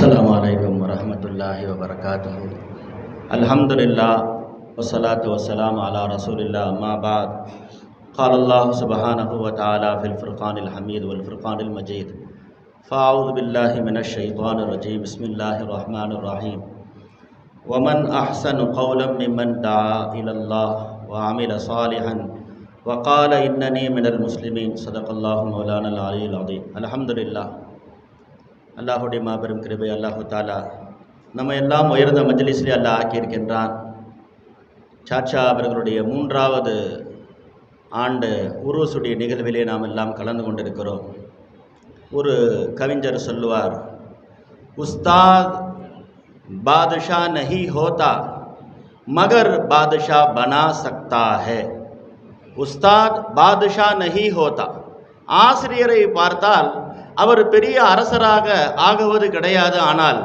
السلام علیکم ورحمۃ اللہ وبرکاتہ۔ الحمد للہ وصلاۃ وسلام علی رسول اللہ ما بعد۔ قال اللہ سبحانہ وتعالی فی الفرقان الحمید والفرقان المجید۔ فاعوذ باللہ من الشیطان الرجیم۔ بسم اللہ الرحمن الرحیم۔ ومن احسن قولا ممن دعا الى اللہ وعمل صالحا وقال اننی من المسلمین۔ صدق اللہ مولانا العلی العظیم۔ الحمد للہ அல்லாஹுடைய மாபெரும் கிருபை அல்லாஹு தாலா நம்ம எல்லாம் உயர்ந்த மஜ்லிஸ்லே அல்லாஹ் ஆக்கியிருக்கின்றான். சாச்சா அவர்களுடைய மூன்றாவது ஆண்டு உருவசுடைய நிகழ்விலே நாம் எல்லாம் கலந்து கொண்டிருக்கிறோம். ஒரு கவிஞர் சொல்லுவார் உஸ்தாத் பாதுஷா நஹி ஹோதா மகர் பாதுஷா பனா சக்தா ஹே உஸ்தாத் பாதுஷா நஹி ஹோதா ஆசிரியரை பார்த்தால் அவர் பெரிய அரசராக ஆகுவது கிடையாது. ஆனால்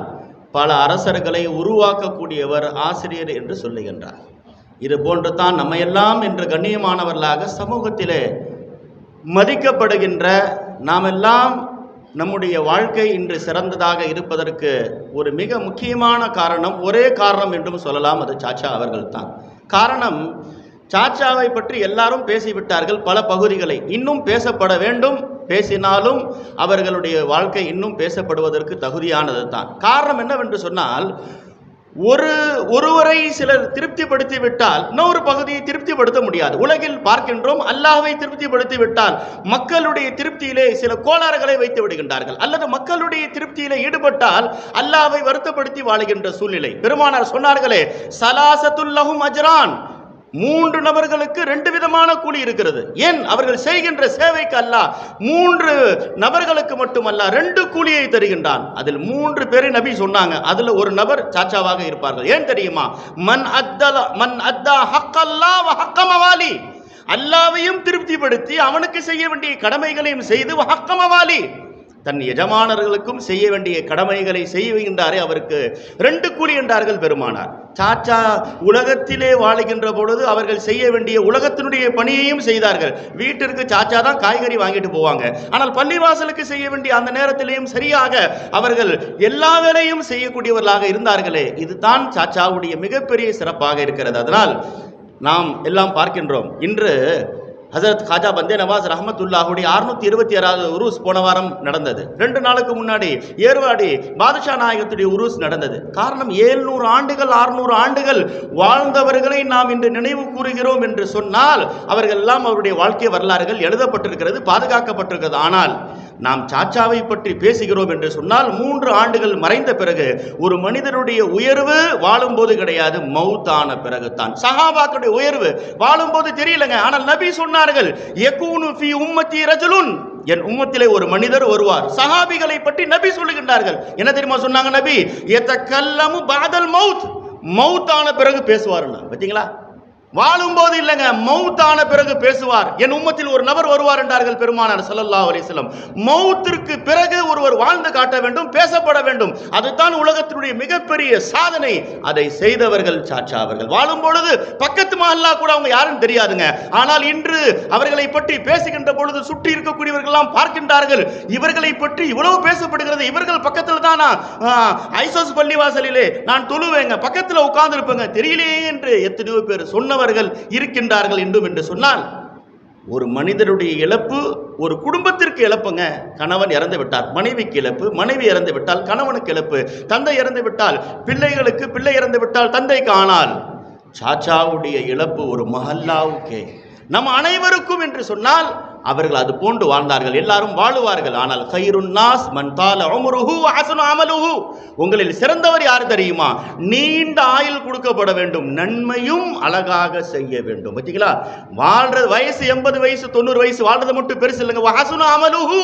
பல அரசர்களை உருவாக்கக்கூடியவர் ஆசிரியர் என்று சொல்லுகின்றார். இது போன்று தான் நம்மையெல்லாம் இன்று கண்ணியமானவர்களாக சமூகத்திலே மதிக்கப்படுகின்ற நாமெல்லாம் நம்முடைய வாழ்க்கை இன்று சிறந்ததாக இருப்பதற்கு ஒரு மிக முக்கியமான காரணம் ஒரே காரணம் என்றும் சொல்லலாம். அது சாச்சா அவர்கள் தான் காரணம் சாச்சாவை பற்றி எல்லாரும் பேசிவிட்டார்கள் பல பகுதிகளை. இன்னும் பேசப்பட வேண்டும். பேசினாலும் அவர்களுடைய வாழ்க்கை இன்னும் பேசப்படுவதற்கு தகுதியானது தான் காரணம் என்னவென்று சொன்னால் ஒரு ஒருவரை சிலர் திருப்திப்படுத்தி விட்டால் இன்னொரு பகுதியை திருப்திப்படுத்த முடியாது. உலகில் பார்க்கின்றோம் அல்லாஹை திருப்திப்படுத்தி விட்டால் மக்களுடைய திருப்தியிலே சில கோளாறுகளை வைத்து விடுகின்றார்கள். அல்லது மக்களுடைய திருப்தியிலே ஈடுபட்டால் அல்லாவை வருத்தப்படுத்தி வாழுகின்ற சூழ்நிலை. பெருமானார் சொன்னார்களே சலாசத்துல்லஹும் அஜ்ரான். மூன்று நபர்களுக்கு ரெண்டு விதமான கூலி இருக்கிறது. ஏன்? அவர்கள் செய்கின்ற சேவைக்கு அல்ல மூன்று நபர்களுக்கு மட்டுமல்ல ரெண்டு கூலியை தருகின்றான். அதில் மூன்று பேரை நபி சொன்னாங்க. அதுல ஒரு நபர் சாச்சாவாக இருப்பார்கள். ஏன் தெரியுமா? மன் அத்தலா மன் அத்தா ஹக்கல்லா ஹக்கமவாலி. அல்லாவையும் திருப்திப்படுத்தி அவனுக்கு செய்ய வேண்டிய கடமைகளையும் செய்து ஹக்கமவாலி. தன் எஜமானர்களுக்கும் செய்ய வேண்டிய கடமைகளை செய்கின்றாரே அவருக்கு ரெண்டு கூலி என்றார்கள் பெருமானார். சாச்சா உலகத்திலே வாழுகின்ற பொழுது அவர்கள் செய்ய வேண்டிய உலகத்தினுடைய பணியையும் செய்தார்கள். வீட்டிற்கு சாச்சா தான் காய்கறி வாங்கிட்டு போவாங்க. ஆனால் பள்ளிவாசலுக்கு செய்ய வேண்டிய அந்த நேரத்திலேயும் சரியாக அவர்கள் எல்லா வேலையும் செய்யக்கூடியவர்களாக இருந்தார்களே இதுதான் சாச்சாவுடைய மிகப்பெரிய சிறப்பாக இருக்கிறது. அதனால் நாம் எல்லாம் பார்க்கின்றோம். இன்று ஹசரத் காஜா பந்தே நவாஸ் ரஹமத்துல்லாஹுடைய அறுநூத்தி இருபத்தி ஆறாவது உருஸ் போன வாரம் நடந்தது. ரெண்டு நாளுக்கு முன்னாடி ஏர்வாடி பாதுஷா நாயகத்துடைய உருஸ் நடந்தது. காரணம் ஏழ்நூறு ஆண்டுகள் அறுநூறு ஆண்டுகள் வாழ்ந்தவர்களை நாம் இன்று நினைவு கூறுகிறோம் என்று சொன்னால் அவர்கள் எல்லாம் அவருடைய வாழ்க்கை வரலாறுகள் எழுதப்பட்டிருக்கிறது பாதுகாக்கப்பட்டிருக்கிறது. ஆனால் நாம் சாச்சாவை பற்றி பேசுகிறோம் என்று சொன்னால் மூன்று ஆண்டுகள் மறைந்த பிறகு ஒரு மனிதனுடைய உயர்வு வாழும்போது கிடையாது மௌத்தான பிறகுதான் சஹாபாக்களுடைய உயர்வு வாழும்போது தெரியலங்க. ஆனால் நபி சொன்னார்கள் எக்கூனு ஃபி உம்மத்தி ரஜலுன். என் உம்மத்திலே ஒரு மனிதர் வருவார். சஹாபிகளை பற்றி நபி சொல்லுகின்றார்கள். என்ன தெரியுமா சொன்னாங்க நபி? எத்தக்கல்லமு பாதல் மவுத் மவுத்தான பிறகு பேசுவாருன்னா பார்த்தீங்களா? வாழும்போது இல்லைங்க மௌத்தான பிறகு பேசுவார். என் உம்மத்தில் ஒரு நபர் வருவார் என்றார்கள் பெருமானார் சல்லல்லா அலிஸ்லம் வஸல்லம். மௌத்திற்கு பிறகு ஒருவர் வாழ்ந்து காட்ட வேண்டும் பேசப்பட வேண்டும். அதுதான் உலகத்தினுடைய மிகப்பெரிய சாதனை. அதை செய்தவர்கள் சாச்சா அவர்கள். வாழும் பொழுது பக்கத்து மகல்லா கூட அவங்க யாருன்னு தெரியாதுங்க. ஆனால் இன்று அவர்களை பற்றி பேசுகின்ற பொழுது சுற்றி இருக்கக்கூடியவர்கள்லாம் பார்க்கின்றார்கள். இவர்களை பற்றி இவ்வளவு பேசப்படுகிறது. இவர்கள் பக்கத்தில் தான்? ஐசோஸ் பள்ளிவாசலிலே நான் தொழுவேங்க. பக்கத்தில் உட்கார்ந்து இருப்பேங்க தெரியலையே என்று எத்தனையோ பேர் சொன்னவர் அவர்கள் இருக்கின்றார்கள் என்றும் என்று சொன்னால் ஒரு மனிதனுடைய இழப்பு ஒரு குடும்பத்திற்கு இழப்புங்க. கணவன் இறந்து விட்டார் மனைவிக்கு இழப்பு மனைவி இறந்து விட்டால் கணவனுக்கு இழப்பு தந்தை இறந்து விட்டால் பிள்ளைகளுக்கு பிள்ளை இறந்து விட்டால் தந்தைக்கு ஆனால் சாச்சாவுடைய இழப்பு ஒரு மஹல்லாவுக்கே. நம் அனைவருக்கும் என்று சொன்னால் அவர்கள் அது போன்று வாழ்ந்தார்கள். எல்லாரும் வாழுவார்கள். ஆனால் கயிறுன் நாஸ் மன் தால உம்ருஹு அசனு அமலுஹு. உங்களில் சிறந்தவர் யார் தெரியுமா? நீண்ட ஆயுள் கொடுக்கப்பட வேண்டும். நன்மையும் அழகாக செய்ய வேண்டும். பார்த்தீங்களா வாழ்றது வயசு எண்பது வயசு தொண்ணூறு வயசு வாழ்றது மட்டும் பெருசு இல்லைங்க. ஹசனு அமலுஹு.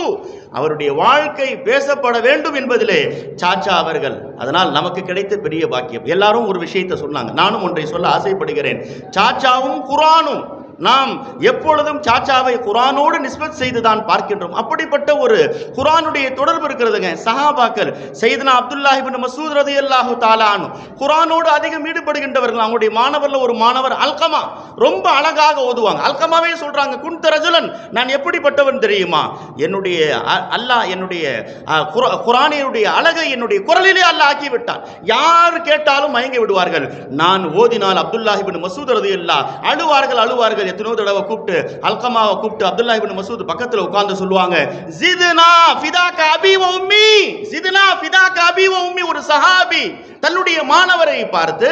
அவருடைய வாழ்க்கை பேசப்பட வேண்டும் என்பதிலே சாச்சா அவர்கள். அதனால் நமக்கு கிடைத்த பெரிய பாக்கியம். எல்லாரும் ஒரு விஷயத்தை சொன்னாங்க. நானும் ஒன்றை சொல்ல ஆசைப்படுகிறேன். சாச்சாவும் குரானும் நாம் எப்பொழுதும் சாச்சாவை குரானோடு நிஸ்பத் செய்து தான் பார்க்கின்றோம். அப்படிப்பட்ட ஒரு குரானுடைய தொடர்பு இருக்கிறதுங்க. சஹாபாக்கள் சைதனா அப்துல்லாஹிபின் மசூத் ரதி அல்லாஹு தாலானு குரானோடு அதிகம் ஈடுபடுகின்றவர்கள் அவங்களுடைய மாணவர்ல ஒரு மாணவர் அல்கமா ரொம்ப அழகாக ஓதுவாங்க. அல்கமாவே சொல்றாங்க குன் ரஜுலன் நான் எப்படிப்பட்டவன் தெரியுமா? என்னுடைய அ- அல்லாஹ் என்னுடைய அ, குர- குரானினுடைய அழகை என்னுடைய குரலிலே அல்லாஹ் ஆக்கி விட்டான் யார் கேட்டாலும் மயங்கி விடுவார்கள். நான் ஓதினால் அப்துல்லாஹிபின் மசூத் ரதி அல்லா அழுவார்கள் அழுவார்கள் எத்தனோ தடவை கூப்பிட்டு அல்கமாவை கூப்பிட்டு அப்துல்லாஹிபின் மசூத் பக்கத்துல உட்கார்ந்து சொல்லுவாங்க ஜிதுனா ஃபிதா கபி உம்மி. ஜிதுனா ஃபிதா கபி உம்மி ஒரு சஹாபி தன்னுடைய மாணவரை பார்த்து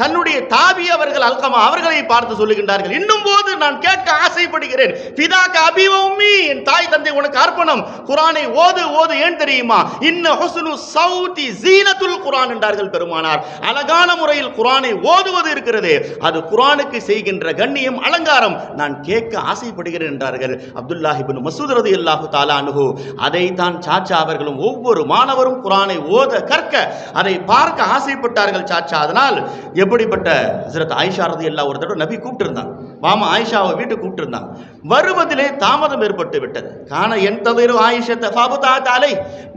தன்னுடைய தாவி அவர்கள் அல்கமா அவர்களை பார்த்து சொல்லுகின்றார்கள் இன்னும் போது நான் கேட்க ஆசைப்படுகிறேன். பிதாக்க அபிவமி என் தாய் தந்தை உனக்கு அர்ப்பணம். குரானை ஓது ஓது ஏன் தெரியுமா? இன்ன ஹுஸ்னு சவுதி ஜீனத்துல் குரான் என்றார்கள் பெருமானார். அழகான முறையில் குரானை ஓதுவது இருக்கிறது. அது குரானுக்கு செய்கின்ற கண்ணியம் அலங்காரம். நான் கேட்க ஆசைப்படுகிறேன் என்றார்கள். அப்துல்லாஹிபின் மசூத் ரதி அல்லாஹு தாலானுகு அதை தான் சாச்சா அவர்களும் ஒவ்வொரு மாணவரும் குரானை ஓத கற்க அதை பார்க்க ஆசைப்பட்டார்கள் சாச்சா. அதனால் எப்படிப்பட்ட ஹசரத் ஆயிஷா ரதி ஒரு தடவை நபி கூப்பிட்டிருந்தாங்க மாமா ஆயிஷாவை வீட்டுக்கு கூப்பிட்டிருந்தாங்க வருவதிலே தாமதம் ஏற்பட்டு விட்டது. காண என் தவிர ஆயிஷத்தை ஃபாபுதா தாலை.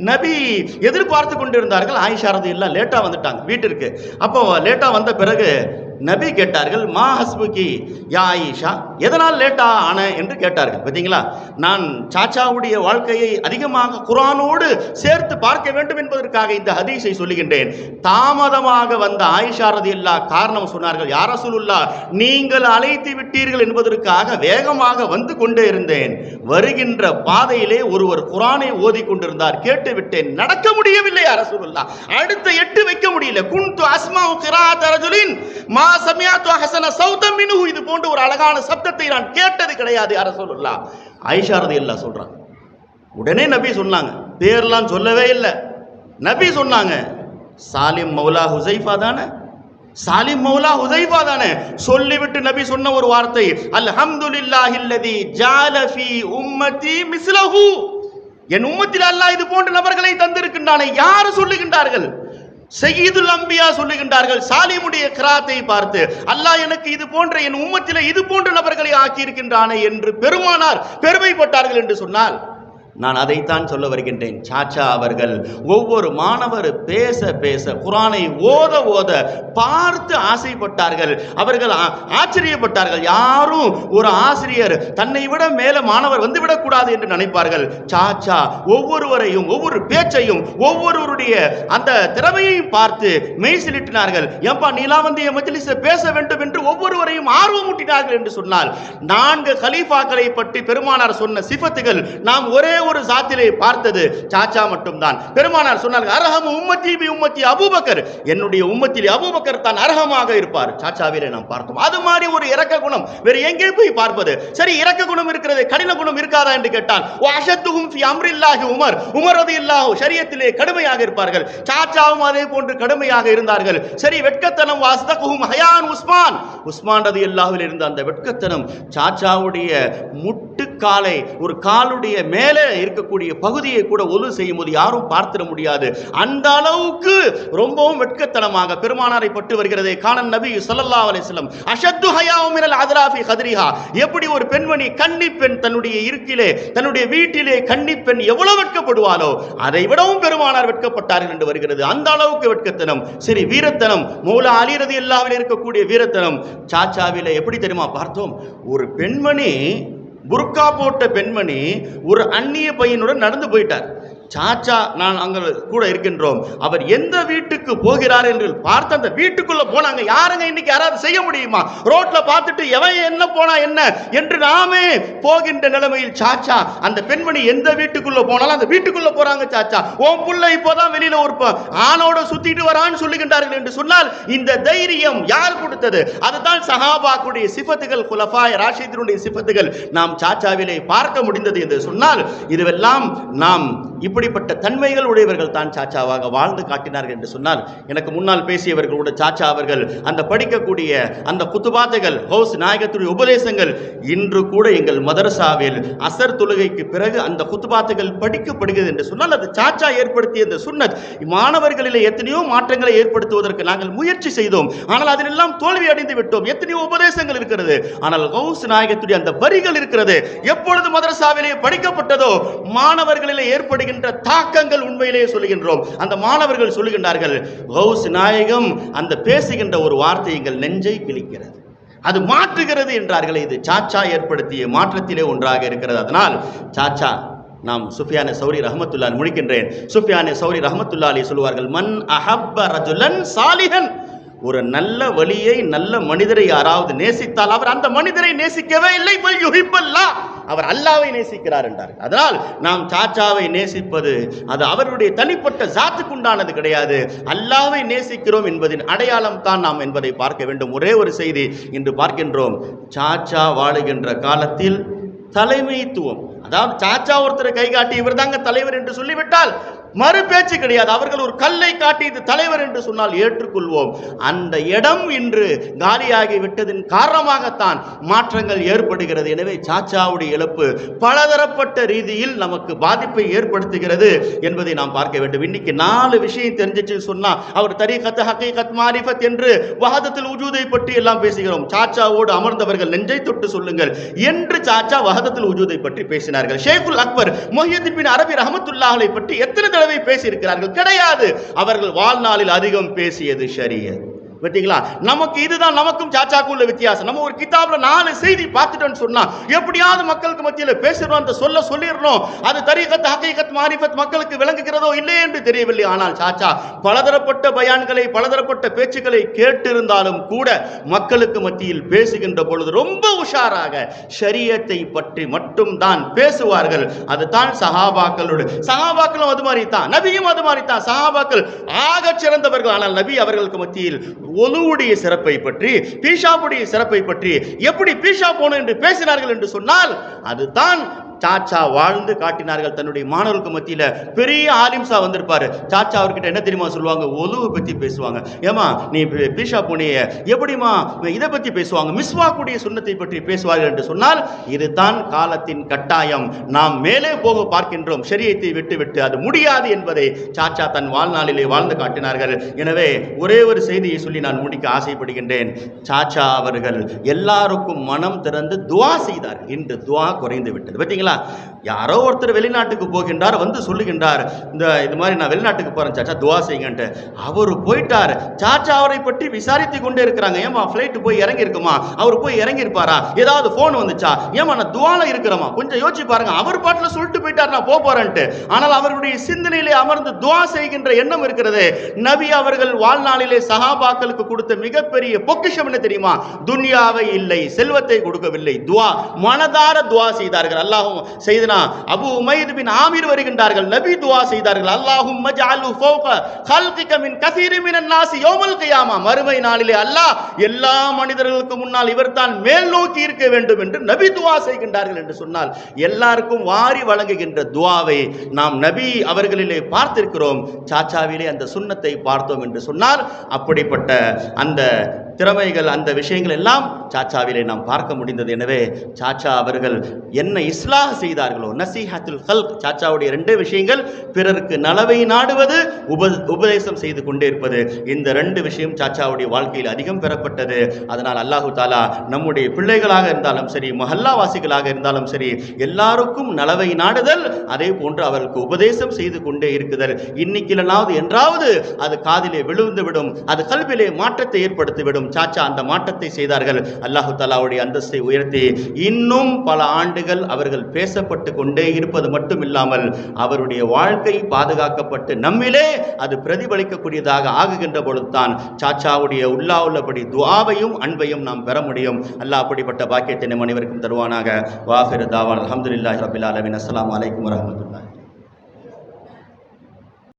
நபி எதிர்பார்த்து கொண்டிருந்தார்கள். ஆயிஷா ரதி எல்லாம் லேட்டா வந்துட்டாங்க வீட்டிற்கு. அப்போ லேட்டா வந்த பிறகு நபி கேட்டார்கள் மா ஹஸ்புகி யா ஆயிஷா எதனால் லேட்டா ஆன? என்று கேட்டார்கள். பார்த்தீங்களா? நான் சாச்சாவுடைய வாழ்க்கையை அதிகமாக குரானோடு சேர்த்து பார்க்க வேண்டும் என்பதற்காக இந்த ஹதீஸை சொல்லுகின்றேன். தாமதமாக வந்த ஆயிஷா ரதியல்லா காரணம் சொன்னார்கள் யார சொல்லுல்லா நீங்கள் அழைத்து விட்டீர்கள் என்பதற்காக வேகமாக வந்து கொண்டே இருந்தேன். வருகின்ற பாதையிலே ஒருவர் குரானை ஓதி கொண்டிருந்தார். கேட்டு விட்டேன். நடக்க முடியவில்லை அரசுல்லா சொல்லுல்லா அடுத்த எட்டு வைக்க முடியல. குன்து அஸ்மா கிராத் அரஜுலின் மா சமியாத்து ஹசன சௌதம் இது போன்ற ஒரு அழகான சப்தத்தை நான் கேட்டது கிடையாது யார சொல்லலாம் ஐஷாரதி ரதியல்லா சொல்றாங்க. உடனே நபி சொன்னாங்க. பேர்லாம் சொல்லவே இல்லை. நபி சொன்னாங்க சாலிம் மௌலா ஹுசைஃபா தானே? சாலிம் மௌலா ஹுசைஃபா தானே? சொல்லிவிட்டு நபி சொன்ன ஒரு வார்த்தை அல்ஹம்துலில்லாஹி அல்லதி ஜால ஃபீ உம்மதி மிஸ்லஹு. என் உம்மத்தில் அல்லாஹ் இது போன்ற நபர்களை தந்திருக்கின்றானே. யார் சொல்லுகின்றார்கள்? செய்யுதுல் அம்பியா சொல்லுகின்றார்கள் சாலிமுடைய கிராத்தை பார்த்து அல்லாஹ் எனக்கு இது போன்ற என் உம்மத்தில இது போன்ற நபர்களை ஆக்கியிருக்கின்றானே என்று பெருமானார் பெருமைப்பட்டார்கள் என்று சொன்னால் நான் அதைத்தான் சொல்ல வருகின்றேன். சாச்சா அவர்கள் ஒவ்வொரு மாணவர் பேச பேச குரானை ஓத ஓத பார்த்து ஆசைப்பட்டார்கள். அவர்கள் ஆ- ஆச்சரியப்பட்டார்கள். யாரும் ஒரு ஆசிரியர் தன்னை விட மேல மாணவர் வந்து விடக்கூடாது என்று நினைப்பார்கள். சாச்சா ஒவ்வொருவரையும் ஒவ்வொரு பேச்சையும் ஒவ்வொருவருடைய அந்த திறமையையும் பார்த்து மெய்சிலிட்டினார்கள். ஏன்பா நீலாம் வந்து என் பேச வேண்டும் என்று ஒவ்வொருவரையும் ஆர்வமூட்டினார்கள் என்று சொன்னால் நான்கு கலீஃபாக்களை பற்றி பெருமானார் சொன்ன சிஃபத்துகள் நாம் ஒரே ஒரு சாத்திலே பார்த்தது. சாச்சா மட்டும்தான். பெருமானார் சொன்னார்கள் அரஹம் உம்மத்தி பி உம்மத்தி அபூபக்கர். என்னுடைய உம்மத்தில் அபூபக்கர் தான் அரகமாக இருப்பார். சாச்சாவிலே நாம் பார்த்தோம். அது மாதிரி ஒரு இறக்க குணம். வேறு எங்கே போய் பார்ப்பது? சரி இறக்க குணம் இருக்கிறது கடின குணம் இருக்காதா என்று கேட்டால் அஷத்துகும் ஃபி அம்ரில்லாஹி உமர். உமரது ரதியல்லாஹு சரியத்திலே கடுமையாக இருப்பார்கள். சாச்சாவும் அதே போன்று கடுமையாக இருந்தார்கள். சரி வெட்கத்தனம் வாஸ்தகுஹும் ஹயான் உஸ்மான். உஸ்மான் ரதியல்லாஹுவில் இருந்த அந்த வெட்கத்தனம் சாச்சாவுடைய முட்டுக்காலை ஒரு காலுடைய மேலே இருக்கக்கூடிய பகுதியை கூட ஒலு செய்யும் போது யாரும் பார்த்திட முடியாது. அந்த அளவுக்கு ரொம்பவும் வெட்கத்தனமாக பெருமானாரை பட்டு வருகிறதே காணன் நபி சொல்லல்லா அலிஸ்லம் அஷத்து ஹயாவும் அதராஃபி அத்ராஃபி எப்படி ஒரு பெண்மணி கன்னி பெண் தன்னுடைய இருக்கிலே தன்னுடைய வீட்டிலே கன்னி பெண் எவ்வளவு வெட்கப்படுவாளோ அதை விடவும் பெருமானார் வெட்கப்பட்டார்கள் என்று வருகிறது. அந்த அளவுக்கு வெட்கத்தனம். சரி வீரத்தனம். மூல அலிரதி எல்லாவில் இருக்கக்கூடிய வீரத்தனம். சாச்சாவில எப்படி தெரியுமா பார்த்தோம்? ஒரு பெண்மணி புர்கா போட்ட பெண்மணி ஒரு அந்நிய பையனுடன் நடந்து போயிட்டார். சாச்சா நான் அங்க கூட இருக்கின்றோம். அவர் எந்த வீட்டுக்கு போகிறார் என்று பார்த்து அந்த வீட்டுக்குள்ள போனாங்க. யாருங்க இன்னைக்கு யாராவது செய்ய முடியுமா? ரோட்ல பார்த்துட்டு எவன் என்ன போனா என்ன என்று நாமே போகின்ற நிலைமையில் சாச்சா அந்த பெண்மணி எந்த வீட்டுக்குள்ள போனாலும் அந்த வீட்டுக்குள்ள போறாங்க சாச்சா. உன் புள்ள இப்போதான் வெளியில ஒரு ஆணோட சுத்திட்டு வரான்னு சொல்லுகின்றார்கள் என்று சொன்னால் இந்த தைரியம் யார் கொடுத்தது? அதுதான் சஹாபாக்குடைய சிபத்துகள் குலஃபாய் ராஷிதனுடைய சிபத்துகள் நாம் சாச்சாவிலே பார்க்க முடிந்தது என்று சொன்னால் இதுவெல்லாம் நாம் இப்படிப்பட்ட தன்மைகள் உடையவர்கள் தான் சாச்சாவாக வாழ்ந்து காட்டினார்கள் என்று சொன்னால் எனக்கு முன்னால் பேசியவர்களோட சாச்சா அவர்கள் அந்த படிக்கக்கூடிய அந்த குத்துபாத்தைகள் ஹவுஸ் நாயகத்துடைய உபதேசங்கள் இன்று கூட எங்கள் மதரசாவில் அசர் தொழுகைக்கு பிறகு அந்த குத்துபாத்துகள் படிக்கப்படுகிறது என்று சொன்னால் அது சாச்சா ஏற்படுத்திய அந்த சுன்னத். மாணவர்களிலே எத்தனையோ மாற்றங்களை ஏற்படுத்துவதற்கு நாங்கள் முயற்சி செய்தோம். ஆனால் அதிலெல்லாம் தோல்வி அடைந்து விட்டோம். எத்தனையோ உபதேசங்கள் இருக்கிறது. ஆனால் ஹவுஸ் நாயகத்துடைய அந்த வரிகள் இருக்கிறது. எப்பொழுது மதரசாவிலே படிக்கப்பட்டதோ மாணவர்களிலே ஏற்படுகின்ற தாக்கங்கள் உண்மையிலேயே சொல்லுகின்றோம். அந்த மாணவர்கள் சொல்லுகின்றார்கள் கௌஸ் நாயகம் அந்த பேசுகின்ற ஒரு வார்த்தை எங்கள் நெஞ்சை பிழிக்கிறது அது மாற்றுகிறது என்றார்களே இது சாச்சா ஏற்படுத்திய மாற்றத்திலே ஒன்றாக இருக்கிறது. அதனால் சாச்சா நாம் சுஃபியான சௌரி ரஹமத்துல்லான் முடிக்கின்றேன் சுஃபியான சௌரி ரஹமத்துல்லா அலி சொல்லுவார்கள் மன் அஹப்ப ரஜுலன் சாலிஹன். ஒரு நல்ல வழியை நல்ல மனிதரை யாராவது நேசித்தால் அவர் அந்த மனிதரை நேசிக்கவே இல்லை. பல் அவர் அல்லாவை நேசிக்கிறார் என்றார் அதனால் நாம் சாச்சாவை நேசிப்பது அது அவருடைய தனிப்பட்ட ஜாத்துக்குண்டானது கிடையாது. அல்லாவை நேசிக்கிறோம் என்பதின் அடையாளம் தான் நாம் என்பதை பார்க்க வேண்டும். ஒரே ஒரு செய்தி இன்று பார்க்கின்றோம். சாச்சா வாழுகின்ற காலத்தில் தலைமைத்துவம் அதாவது சாச்சா ஒருத்தரை கை காட்டி இவர் தாங்க தலைவர் என்று சொல்லிவிட்டால் மறு பேச்சு கிடையாது. அவர்கள் ஒரு கல்லை காட்டி இது தலைவர் என்று சொன்னால் ஏற்றுக்கொள்வோம். அந்த இடம் இன்று காலியாகி விட்டதின் காரணமாகத்தான் மாற்றங்கள் ஏற்படுகிறது. எனவே சாச்சாவுடைய இழப்பு பலதரப்பட்ட ரீதியில் நமக்கு பாதிப்பை ஏற்படுத்துகிறது என்பதை நாம் பார்க்க வேண்டும். இன்னைக்கு நாலு விஷயம் தெரிஞ்சிச்சு சொன்னா அவர் தரீகத் ஹக்கீகத் மாரிஃபத் என்று வஹதத்தில் உஜூதை பற்றி எல்லாம் பேசுகிறோம். சாச்சாவோடு அமர்ந்தவர்கள் நெஞ்சை தொட்டு சொல்லுங்கள். என்று சாச்சா வஹதத்தில் உஜூதை பற்றி பேசினார். பேசினார்கள் ஷேகுல் அக்பர் மொஹியத்தின் பின் அரபி ரஹமத்துல்லாஹலை பற்றி எத்தனை தடவை பேசியிருக்கிறார்கள்? கிடையாது. அவர்கள் வாழ்நாளில் அதிகம் பேசியது ஷரியத். பார்த்தீங்களா நமக்கு இதுதான் நமக்கும் சாச்சாக்கும் உள்ள வித்தியாசம். நம்ம ஒரு கிதாபில் நாலு செய்தி பார்த்துட்டோன்னு சொன்னா எப்படியாவது மக்களுக்கு மத்தியில் பேசுறோம் அந்த சொல்ல சொல்லிடுறோம் அது தரீகத் ஹக்கீகத் மாரிஃபத் மக்களுக்கு விளங்குகிறதோ இல்லை என்று தெரியவில்லை. ஆனால் சாச்சா பலதரப்பட்ட பயான்களை பலதரப்பட்ட பேச்சுக்களை கேட்டிருந்தாலும் கூட மக்களுக்கு மத்தியில் பேசுகின்ற பொழுது ரொம்ப உஷாராக ஷரியத்தை பற்றி மட்டும் தான் பேசுவார்கள். அதுதான் சஹாபாக்களோடு சஹாபாக்களும் அது மாதிரி தான் நபியும் அது மாதிரி தான் சஹாபாக்கள் ஆக சிறந்தவர்கள். ஆனால் நபி அவர்களுக்கு மத்தியில் ஒலுவுடைய சிறப்பை பற்றி பீஷாவுடைய சிறப்பை பற்றி எப்படி பீஷா போகணும் என்று பேசினார்கள் என்று சொன்னால் அதுதான் சாச்சா வாழ்ந்து காட்டினார்கள் தன்னுடைய மாணவர்களுக்கு மத்தியில். பெரிய ஆலிம்சா வந்திருப்பாரு. சாச்சா அவர்கிட்ட என்ன தெரியுமா சொல்லுவாங்க? ஒலுவை பற்றி பேசுவாங்க. ஏமா நீ பி- பீஷா போனிய எப்படிமா இதை பற்றி பேசுவாங்க? மிஸ்வாக்குடைய சுண்ணத்தை பற்றி பேசுவார்கள் என்று சொன்னால் இதுதான் காலத்தின் கட்டாயம். நாம் மேலே போக பார்க்கின்றோம். சரியத்தை விட்டு விட்டு அது முடியாது என்பதை சாச்சா தன் வாழ்நாளிலே வாழ்ந்து காட்டினார்கள். எனவே ஒரே ஒரு செய்தியை சொல்லி நான் முடிக்க ஆசைப்படுகின்றேன். சாச்சா அவர்கள் எல்லாருக்கும் மனம் திறந்து துவா செய்தார். இன்று துவா குறைந்து விட்டது. பார்த்தீங்களா யாரோ ஒருத்தர் வெளிநாட்டுக்கு போகின்றார் வந்து சொல்லுகின்றார் இந்த இது மாதிரி நான் வெளிநாட்டுக்கு போறேன் சாச்சா துவா செய்யுங்கன்ட்டு. அவர் போயிட்டார். சாச்சா அவரை பற்றி விசாரித்து கொண்டே இருக்கிறாங்க. ஏமா ஃப்ளைட் போய் இறங்கி இருக்குமா அவர் போய் இறங்கி இருப்பாரா ஏதாவது ஃபோன் வந்துச்சா? ஏமா நான் துவால இருக்கிறோமா கொஞ்சம் யோசிச்சு பாருங்க. அவர் பாட்டில் சொல்லிட்டு போயிட்டார் நான் போக போறேன்ட்டு. ஆனால் அவருடைய சிந்தனையிலே அமர்ந்து துவா செய்கின்ற எண்ணம் இருக்கிறது. நபி அவர்கள் வாழ்நாளிலே சகாபாக்களுக்கு கொடுத்த மிகப்பெரிய பொக்கிஷம் என்ன தெரியுமா? துன்யாவை இல்லை செல்வத்தை கொடுக்கவில்லை துவா. மனதார துவா செய்தார்கள். அல்லாஹும் செய்தனா? அபு உமைத் பின் ஆமீர் வருகின்றார்கள். நபி துவா செய்தார்கள். அல்லாஹும் மஜ்அலு ஃபௌக ஹல்கிக மின் கஸீரி மினன் நாசி யௌமல் கியாமா மறுமை நாளிலே அல்லாஹ் எல்லா மனிதர்களுக்கு முன்னால் இவர்தான் மேல் நோக்கி இருக்க வேண்டும் என்று நபி துவா செய்கின்றார்கள் என்று சொன்னால் எல்லாருக்கும் வாரி வழங்குகின்ற துவாவை நாம் நபி அவர்களிலே பார்த்திருக்கிறோம். சாச்சாவிலே அந்த சுண்ணத்தை பார்த்தோம் என்று சொன்னால் அப்படிப்பட்ட அந்த திறமைகள் அந்த விஷயங்கள் எல்லாம் சாச்சாவிலே நாம் பார்க்க முடிந்தது. எனவே சாச்சா அவர்கள் என்ன இஸ்லாஹ் செய்தார்களோ நசீஹத்துல் ஹல்க் சாச்சாவுடைய ரெண்டு விஷயங்கள் பிறருக்கு நலவை நாடுவது உப உபதேசம் செய்து கொண்டே இருப்பது இந்த ரெண்டு விஷயம் சாச்சாவுடைய வாழ்க்கையில் அதிகம் பெறப்பட்டது. அதனால் அல்லாஹு தாலா நம்முடைய பிள்ளைகளாக இருந்தாலும் சரி மஹல்லாவாசிகளாக இருந்தாலும் சரி எல்லாருக்கும் நலவை நாடுதல் அதே போன்று அவர்களுக்கு உபதேசம் செய்து கொண்டே இருக்குதல். இன்னைக்கிலனாவது என்றாவது அது காதிலே விழுந்து விடும் அது கல்விலே மாற்றத்தை ஏற்படுத்திவிடும். சாச்சா அந்த மாற்றத்தை செய்தார்கள். அல்லாஹு தாலாவுடைய அந்தஸ்தை உயர்த்தி இன்னும் பல ஆண்டுகள் அவர்கள் பேசப்பட்டு கொண்டே இருப்பது மட்டும் இல்லாமல் அவருடைய வாழ்க்கை பாதுகாக்கப்பட்டு நம்மிலே அது பிரதிபலிக்கக்கூடியதாக ஆகுகின்ற பொழுதுதான் சாச்சாவுடைய உள்ளா உள்ளபடி துவாவையும் அன்பையும் நாம் பெற முடியும். அல்லாஹ் அப்படிப்பட்ட பாக்கியத்தை நம் அனைவருக்கும் தருவானாக. வாஹிர் தாவான். அலமதுல்லாஹி ரபில் ஆலமின். அஸ்ஸலாமு அலைக்கும்